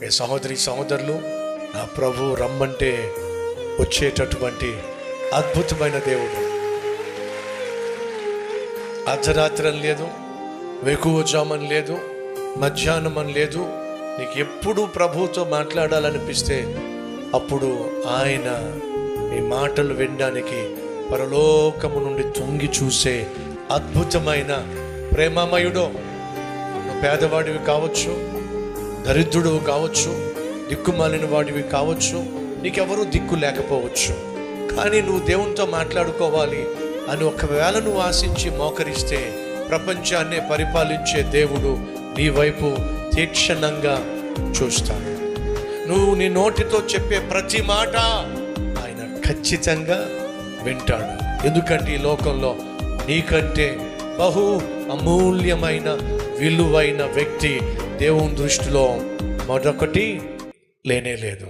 మీ సహోదరి సహోదరులు నా ప్రభు రమ్మంటే వచ్చేటటువంటి అద్భుతమైన దేవుడు. అర్ధరాత్రం లేదు వెకువజామని లేదు మధ్యాహ్నం అని లేదు. నీకు ఎప్పుడు ప్రభుతో మాట్లాడాలనిపిస్తే అప్పుడు ఆయన ఈ మాటలు వినడానికి పరలోకము నుండి తొంగి చూసే అద్భుతమైన ప్రేమమయుడో. పేదవాడివి కావచ్చు దరిద్రుడు కావచ్చు దిక్కుమాలిన వాడివి కావచ్చు నీకెవరూ దిక్కు లేకపోవచ్చు. కానీ నువ్వు దేవునితో మాట్లాడుకోవాలి అని ఒకవేళ నువ్వు ఆశించి మోకరిస్తే ప్రపంచాన్నే పరిపాలించే దేవుడు నీ వైపు తీక్షణంగా చూస్తాడు. నువ్వు నీ నోటితో చెప్పే ప్రతి మాట ఆయన ఖచ్చితంగా వింటాడు. ఎందుకంటే ఈ లోకంలో నీకంటే బహు అమూల్యమైన విలువైన వ్యక్తి దేవుని దృష్టిలో మరొకటి లేనే లేదు.